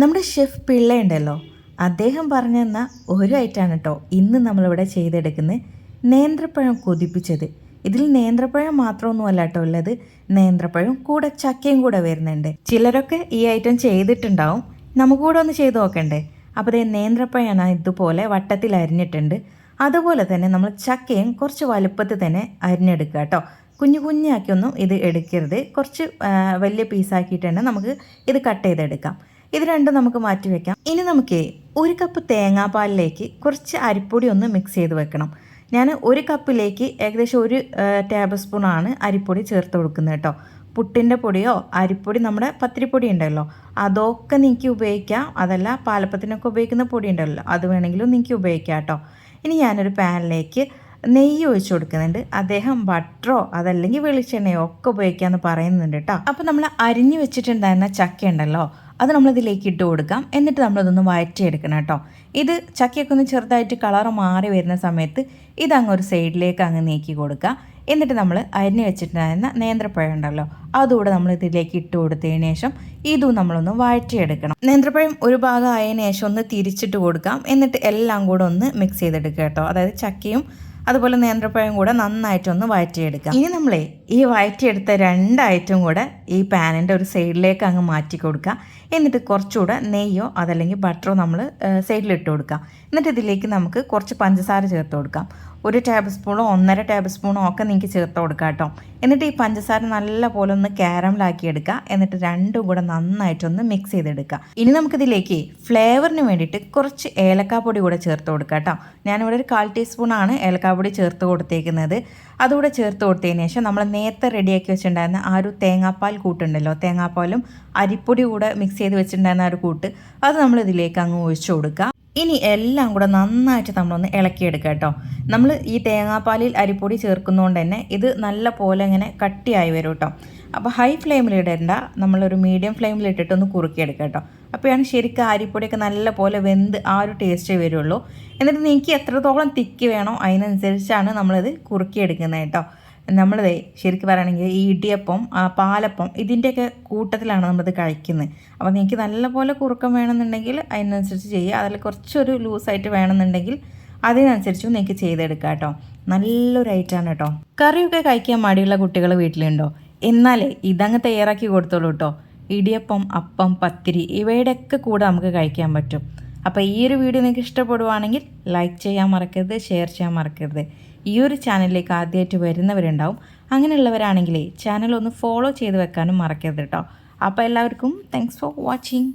നമ്മുടെ ഷെഫ് പിള്ളയുണ്ടല്ലോ. അദ്ദേഹം പറഞ്ഞു തന്ന ഒരു ഐറ്റാണ് കേട്ടോ ഇന്ന് നമ്മളിവിടെ ചെയ്തെടുക്കുന്നത് നേന്ത്രപ്പഴം കൊതിപ്പിച്ചത്. ഇതിൽ നേന്ത്രപ്പഴം മാത്രമൊന്നുമല്ല കേട്ടോ ഉള്ളത്. നേന്ത്രപ്പഴം കൂടെ ചക്കയും കൂടെ വരുന്നുണ്ട്. ചിലരൊക്കെ ഈ ഐറ്റം ചെയ്തിട്ടുണ്ടാവും. നമുക്ക് കൂടെ ഒന്ന് ചെയ്ത് നോക്കണ്ടേ. അപ്പോൾ നേന്ത്രപ്പഴം നേന്ത്രപ്പഴമാണ് ഇതുപോലെ വട്ടത്തിൽ അരിഞ്ഞിട്ടുണ്ട്. അതുപോലെ തന്നെ നമ്മൾ ചക്കയും കുറച്ച് വലുപ്പത്തിൽ തന്നെ അരിഞ്ഞെടുക്കുക കേട്ടോ കുഞ്ഞു കുഞ്ഞാക്കിയൊന്നും ഇത് എടുക്കരുത്. കുറച്ച് വലിയ പീസാക്കിയിട്ട് തന്നെ നമുക്ക് ഇത് കട്ട് ചെയ്തെടുക്കാം. ഇത് രണ്ടും നമുക്ക് മാറ്റി വെക്കാം. ഇനി നമുക്ക് ഒരു കപ്പ് തേങ്ങാപ്പാലിലേക്ക് കുറച്ച് അരിപ്പൊടി ഒന്ന് മിക്സ് ചെയ്ത് വെക്കണം. ഞാൻ ഒരു കപ്പിലേക്ക് ഏകദേശം ഒരു ടേബിൾ സ്പൂണാണ് അരിപ്പൊടി ചേർത്ത് കൊടുക്കുന്നത് കേട്ടോ. പുട്ടിന്റെ പൊടിയോ അരിപ്പൊടി നമ്മുടെ പത്തിരിപ്പൊടി ഉണ്ടല്ലോ. അതൊക്കെ നിങ്ങൾക്ക് ഉപയോഗിക്കാം. അതല്ല പാലപ്പത്തിനൊക്കെ ഉപയോഗിക്കുന്ന പൊടി ഉണ്ടല്ലോ. അത് വേണമെങ്കിലും നിങ്ങൾക്ക് ഉപയോഗിക്കാം കേട്ടോ. ഇനി ഞാനൊരു പാനിലേക്ക് നെയ്യ് ഒഴിച്ചു കൊടുക്കുന്നുണ്ട്. അദ്ദേഹം ബട്ടറോ അതല്ലെങ്കിൽ വെളിച്ചെണ്ണയോ ഒക്കെ ഉപയോഗിക്കാമെന്ന് പറയുന്നുണ്ട് കേട്ടോ. അപ്പോൾ നമ്മൾ അരിഞ്ഞു വെച്ചിട്ടുണ്ടായിരുന്ന ചക്ക ഉണ്ടല്ലോ അത് നമ്മളിതിലേക്ക് ഇട്ട് കൊടുക്കാം. എന്നിട്ട് നമ്മളതൊന്ന് വഴറ്റിയെടുക്കണം കേട്ടോ. ഇത് ചക്കയൊക്കെ ഒന്ന് ചെറുതായിട്ട് കളർ മാറി വരുന്ന സമയത്ത് ഇതങ്ങ് ഒരു സൈഡിലേക്ക് അങ്ങ് നീക്കി കൊടുക്കുക. എന്നിട്ട് നമ്മൾ അരിഞ്ഞു വെച്ചിട്ടുണ്ടായിരുന്ന നേന്ത്രപ്പഴം ഉണ്ടല്ലോ അതുകൂടെ നമ്മൾ ഇതിലേക്ക് ഇട്ട് കൊടുത്തതിന് ശേഷം ഇതും നമ്മളൊന്ന് വഴറ്റിയെടുക്കണം. നേന്ത്രപ്പഴം ഒരു ഭാഗം ആയതിനു ശേഷം ഒന്ന് തിരിച്ചിട്ട് കൊടുക്കാം. എന്നിട്ട് എല്ലാം കൂടെ ഒന്ന് മിക്സ് ചെയ്തെടുക്കുക കേട്ടോ. അതായത് ചക്കയും അതുപോലെ നേന്ത്രപ്പഴം കൂടെ നന്നായിട്ടൊന്ന് വഴറ്റിയെടുക്കാം. ഇനി നമ്മളെ ഈ വഴറ്റിയെടുത്ത രണ്ട് ഐറ്റം കൂടെ ഈ പാനിന്റെ ഒരു സൈഡിലേക്ക് അങ്ങ് മാറ്റി കൊടുക്കുക. എന്നിട്ട് കുറച്ചുകൂടെ നെയ്യോ അതല്ലെങ്കിൽ ബട്ടറോ നമ്മൾ സൈഡിലിട്ട് കൊടുക്കാം എന്നിട്ട് ഇതിലേക്ക് നമുക്ക് കുറച്ച് പഞ്ചസാര ചേർത്ത് കൊടുക്കാം. ഒരു ടേബിൾ സ്പൂണോ ഒന്നര ടേബിൾ സ്പൂണോ ഒക്കെ നിങ്ങൾക്ക് ചേർത്ത് കൊടുക്കാം കേട്ടോ. എന്നിട്ട് ഈ പഞ്ചസാര നല്ല പോലെ ഒന്ന് കാരമലാക്കി എടുക്കുക. എന്നിട്ട് രണ്ടും കൂടെ നന്നായിട്ടൊന്ന് മിക്സ് ചെയ്തെടുക്കുക. ഇനി നമുക്കിതിലേക്ക് ഫ്ലേവറിന് വേണ്ടിയിട്ട് കുറച്ച് ഏലക്കാപ്പൊടി കൂടെ ചേർത്ത് കൊടുക്കുക കേട്ടോ. ഞാനിവിടെ ഒരു കാൽ ടീസ്പൂണാണ് ഏലക്കാപ്പൊടി ചേർത്ത് കൊടുത്തേക്കുന്നത്. അതുകൂടെ ചേർത്ത് കൊടുത്തതിന് ശേഷം നമ്മൾ നേരത്തെ റെഡിയാക്കി വെച്ചിട്ടുണ്ടായിരുന്ന ആ ഒരു തേങ്ങാപ്പാൽ കൂട്ടുണ്ടല്ലോ. തേങ്ങാപ്പാലും അരിപ്പൊടി കൂടെ മിക്സ് ചെയ്ത് വെച്ചിട്ടുണ്ടായിരുന്ന ആ ഒരു കൂട്ട്. അത് നമ്മൾ ഇതിലേക്ക് അങ്ങ് ഒഴിച്ചു കൊടുക്കുക ഇനി എല്ലാം കൂടെ നന്നായിട്ട് നമ്മളൊന്ന് ഇളക്കിയെടുക്കുക കേട്ടോ. നമ്മൾ ഈ തേങ്ങാപ്പാലിൽ അരിപ്പൊടി ചേർക്കുന്നതുകൊണ്ട് തന്നെ ഇത് നല്ല പോലെ ഇങ്ങനെ കട്ടിയായി വരും കേട്ടോ. അപ്പോൾ ഹൈ ഫ്ലെയിമിൽ ഇടേണ്ട. നമ്മളൊരു മീഡിയം ഫ്ലെയിമിൽ ഇട്ടിട്ട് ഒന്ന് കുറുക്കിയെടുക്കുക കേട്ടോ. അപ്പോഴാണ് ശരിക്കും അരിപ്പൊടിയൊക്കെ നല്ല പോലെ വെന്ത് ആ ഒരു ടേസ്റ്റ് വരുള്ളൂ. എന്നിട്ട് നിങ്ങൾക്ക് എത്രത്തോളം തിക്ക് വേണോ അതിനനുസരിച്ചാണ് നമ്മളിത് കുറുക്കിയെടുക്കുന്നത് കേട്ടോ. നമ്മളിതേ ശരിക്കും പറയുകയാണെങ്കിൽ ഈ ഇടിയപ്പം പാലപ്പം ഇതിന്റെയൊക്കെ കൂട്ടത്തിലാണ് നമ്മളിത് കഴിക്കുന്നത്. അപ്പോൾ നിങ്ങൾക്ക് നല്ലപോലെ കുറുക്കം വേണമെന്നുണ്ടെങ്കിൽ അതിനനുസരിച്ച് ചെയ്യുക. അതിൽ കുറച്ചൊരു ലൂസായിട്ട് വേണമെന്നുണ്ടെങ്കിൽ അതിനനുസരിച്ചും നിങ്ങൾക്ക് ചെയ്തെടുക്കാം കേട്ടോ. നല്ലൊരു ഐറ്റമാണ് കേട്ടോ. കറിയൊക്കെ കഴിക്കാൻ മടിയുള്ള കുട്ടികൾ വീട്ടിലുണ്ടോ? എന്നാലേ ഇതങ്ങ് തയ്യാറാക്കി കൊടുത്തോളൂ കേട്ടോ. ഇടിയപ്പം അപ്പം പത്തിരി ഇവയുടെയൊക്കെ കൂടെ നമുക്ക് കഴിക്കാൻ പറ്റും. അപ്പോൾ ഈ ഒരു വീഡിയോ നിങ്ങൾക്ക് ഇഷ്ടപ്പെടുവാണെങ്കിൽ ലൈക്ക് ചെയ്യാൻ മറക്കരുത് ഷെയർ ചെയ്യാൻ മറക്കരുത്. ഈ ഒരു ചാനലിലേക്ക് ആദ്യമായിട്ട് വരുന്നവരുണ്ടാവും. അങ്ങനെയുള്ളവരാണെങ്കിലേ ചാനൽ ഒന്ന് ഫോളോ ചെയ്ത് വെക്കാനും മറക്കരുത് കേട്ടോ അപ്പോൾ എല്ലാവർക്കും താങ്ക്സ് ഫോർ വാച്ചിങ്